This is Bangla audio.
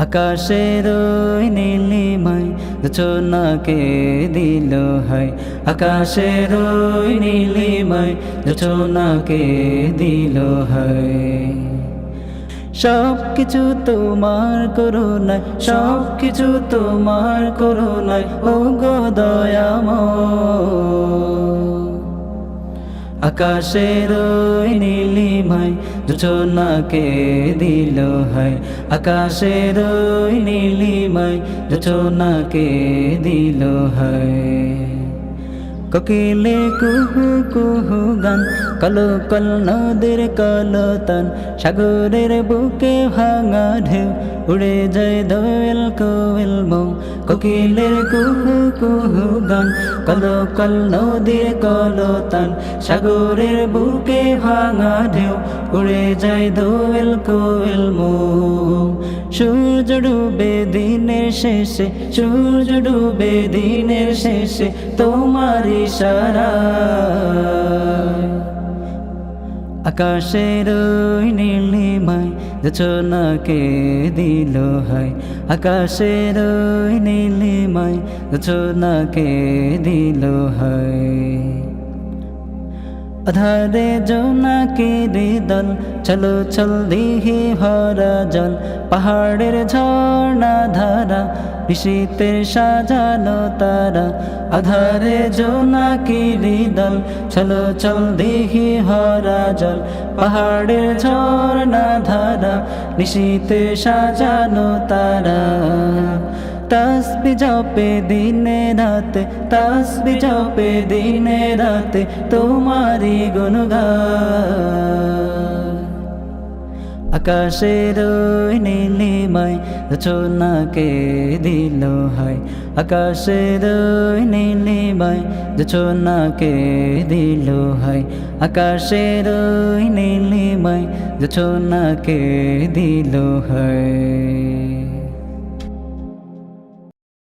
আকাশের নীলিমায় কে দিল হয় আকাশের নীলিমায় কে দিল হয় সব কিছু তোমার করুণায় সব কিছু তোমার করুণায় ও গো দয়াময়। আকাশের ওই নীলিমায় কে দিল হয়। আকাশের নীলিমাই নীলিমায় কে দিল হয়। কোকিলে কুহু কুহু গান কলো কল নদীর কলতান সাগরের বুকে ভাঙা ঢেউ উড়ে যায় দোয়েল কোয়েল মৌ কোকিলের কুহু কুহু গান কলো কল নদীর কলতান সাগরের বুকে ভাঙা ঢেউ উড়ে যায় দোয়েল কোয়েল মৌ সূর্য ডুবে দিনের শেষে, সূর্য ডুবে দিনের শেষে তোমার ইশারা। আকাশের নীলিমায় কে দিল হয়, আকাশের নীলিমায় কে দিল হয়। আধারে জোনাকি দল চলো চল দিহি ভরা জল পাহাড়ের ঝর্ণা ধারা বিশীতের সাজানো তারা আধারে জোনাকি দল চলো চল দিহি ভরা জল পাহাড়ের ঝর্ণা ধারা নিশীতে সাজানো তারা তসবি জপে দিনে রাতে, তসবি জপে দিনে রাতে তোমারি গুনগান আকাশের ওই নীলিমায় কে দিল হয়। আকাশের নীলিমায় কে দিল হয়। আকাশের নীলিমায় কে দিল হয়।